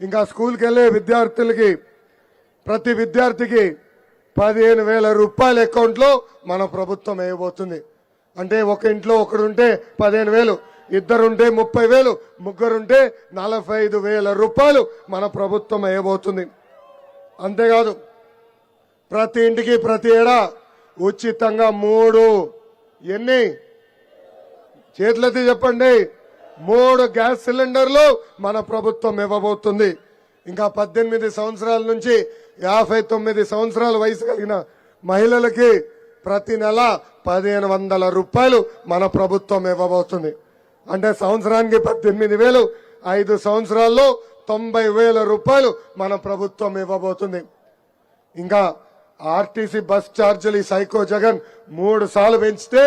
ఇంకా స్కూల్కి వెళ్ళే విద్యార్థులకి ప్రతి విద్యార్థికి పదిహేను వేల రూపాయల అకౌంట్లో మన ప్రభుత్వం వేయబోతుంది. అంటే ఒక ఇంట్లో ఒకడుంటే పదిహేను వేలు ఇద్దరుంటే ముప్పై వేలు ముగ్గురుంటే నలభై ఐదు వేల రూపాయలు మన ప్రభుత్వం వేయబోతుంది. అంతేకాదు ప్రతి ఇంటికి ప్రతి ఏడా ఉచితంగా మూడు ఎన్ని? చేతులైతే చెప్పండి. మూడు గ్యాస్ సిలిండర్లు మన ప్రభుత్వం ఇవ్వబోతుంది. ఇంకా పద్దెనిమిది సంవత్సరాల నుంచి యాభై తొమ్మిది సంవత్సరాల వయసు కలిగిన మహిళలకి ప్రతి నెల పదిహేను వందల రూపాయలు మన ప్రభుత్వం ఇవ్వబోతుంది. అంటే సంవత్సరానికి పద్దెనిమిది వేలు ఐదు సంవత్సరాల్లో తొంభై వేల రూపాయలు మన ప్రభుత్వం ఇవ్వబోతుంది. ఇంకా ఆర్టీసీ బస్ ఛార్జీలు ఈ సైకో జగన్ మూడు సార్లు పెంచితే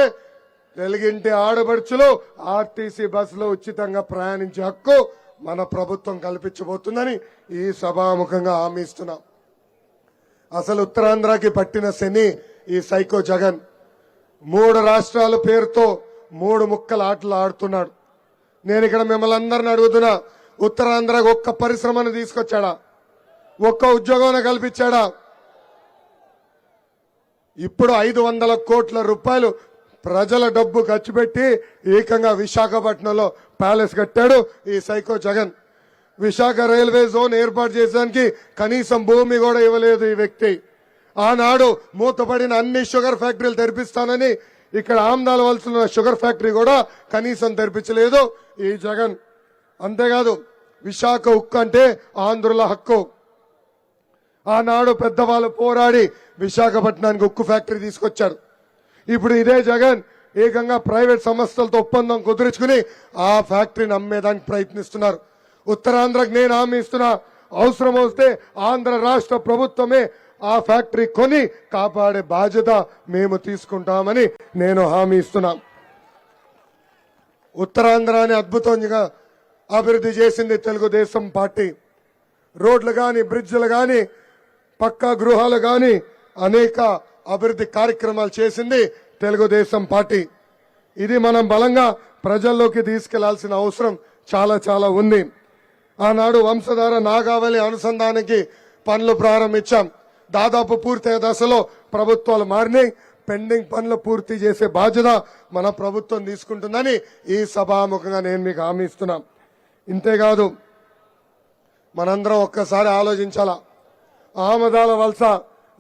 తెలుగింటి ఆడబడుచులు ఆర్టీసీ బస్సులో ఉచితంగా ప్రయాణించే హక్కు మన ప్రభుత్వం కల్పించబోతుందని ఈ సభాముఖంగా హామీ ఇస్తున్నాం. అసలు ఉత్తరాంధ్రకి పట్టిన శని ఈ సైకో జగన్. మూడు రాష్ట్రాల పేరుతో మూడు ముక్కల ఆటలు ఆడుతున్నాడు. నేను ఇక్కడ మిమ్మల్ని అందరిని అడుగుతున్నా ఉత్తరాంధ్రకు ఒక్క పరిశ్రమను తీసుకొచ్చాడా? ఒక్క ఉద్యోగం కల్పించాడా? ఇప్పుడు ఐదు వందల కోట్ల రూపాయలు ప్రజల డబ్బు ఖర్చు పెట్టి ఏకంగా విశాఖపట్నంలో ప్యాలెస్ కట్టాడు ఈ psycho Jagan. Visakha railway zone ఏర్పాటు చేసడానికి కనీసం భూమి కూడా ఇవ్వలేదు ఈ వ్యక్తి. ఆనాడు మూతపడిన అన్ని షుగర్ ఫ్యాక్టరీలు తెరిపిస్తానని ఇక్కడ ఆమ్దాల వలసిన షుగర్ ఫ్యాక్టరీ కూడా కనీసం తెరిపించలేదు ఈ జగన్. అంతేకాదు విశాఖ ఉక్కు అంటే ఆంధ్రుల హక్కు. ఆనాడు పెద్దవాళ్ళు పోరాడి విశాఖపట్నానికి ఉక్కు ఫ్యాక్టరీ తీసుకొచ్చారు. ఇప్పుడు ఇదే జగన్ ఏకంగా ప్రైవేట్ సంస్థలతో ఒప్పందం కుదుర్చుకుని ఆ ఫ్యాక్టరీని అమ్మేదానికి ప్రయత్నిస్తున్నారు. ఉత్తరాంధ్రకు నేను హామీ ఇస్తున్నా. అవసరం వస్తే ఆంధ్ర రాష్ట్ర ప్రభుత్వమే ఆ ఫ్యాక్టరీ కొని కాపాడే బాధ్యత మేము తీసుకుంటామని నేను హామీ ఇస్తున్నా. ఉత్తరాంధ్రాన్ని అద్భుతంగా అభివృద్ధి చేసింది తెలుగుదేశం పార్టీ. రోడ్లు కానీ బ్రిడ్జ్లు కానీ పక్కా గృహాలు కానీ అనేక అభివృద్ధి కార్యక్రమాలు చేసింది తెలుగుదేశం పార్టీ. ఇది మనం బలంగా ప్రజల్లోకి తీసుకెళ్ళాల్సిన అవసరం చాలా చాలా ఉంది. ఆనాడు వంశధార నాగావళి అనుసంధానానికి పనులు ప్రారంభించాం. దాదాపు పూర్తయ్యే దశలో ప్రభుత్వాలు మారినాయి. పెండింగ్ పనులు పూర్తి చేసే బాధ్యత మన ప్రభుత్వం తీసుకుంటుందని ఈ సభాముఖంగా నేను మీకు హామీ ఇస్తున్నాం. ఇంతేకాదు మనందరం ఒక్కసారి ఆలోచించాలా? ఆమదాల వలస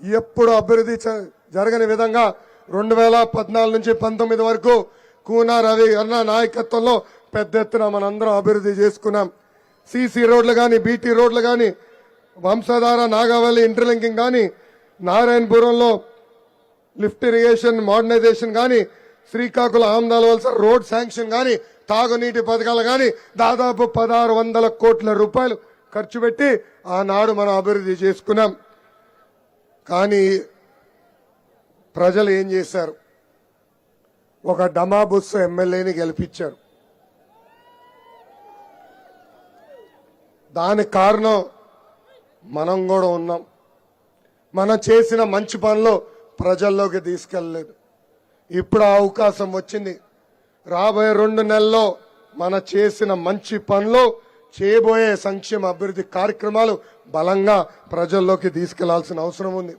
ఎప్పుడు అభివృద్ధి జరగని విధంగా రెండు వేల పద్నాలుగు నుంచి పంతొమ్మిది వరకు కూనా రవి అన్న నాయకత్వంలో పెద్ద ఎత్తున మనందరం అభివృద్ధి చేసుకున్నాం. సీసీ రోడ్లు కానీ బీటీ రోడ్లు కానీ వంశధార నాగావళి ఇంటర్లింకింగ్ కానీ నారాయణపురంలో లిఫ్ట్ ఇరిగేషన్ మోడర్నైజేషన్ కానీ శ్రీకాకుళం ఆమ్దాల వలస రోడ్ శాంక్షన్ కానీ తాగునీటి పథకాలు కానీ దాదాపు పదహారు వందల కోట్ల రూపాయలు ఖర్చు పెట్టి ఆనాడు మనం అభివృద్ధి చేసుకున్నాం. కానీ ప్రజలు ఏం చేశారు? ఒక డమాబుస్ ఎమ్మెల్యేని గెలిపించారు. దానికి కారణం మనం కూడా ఉన్నాం. మనం చేసిన మంచి పనులు ప్రజల్లోకి తీసుకెళ్ళలేదు. ఇప్పుడు ఆ అవకాశం వచ్చింది. రాబోయే రెండు నెలల్లో మన చేసిన మంచి పనులు చేయబోయే సంక్షేమ అభివృద్ధి కార్యక్రమాలు బలంగా ప్రజల్లోకి తీసుకెళ్ళాల్సిన అవసరం ఉంది.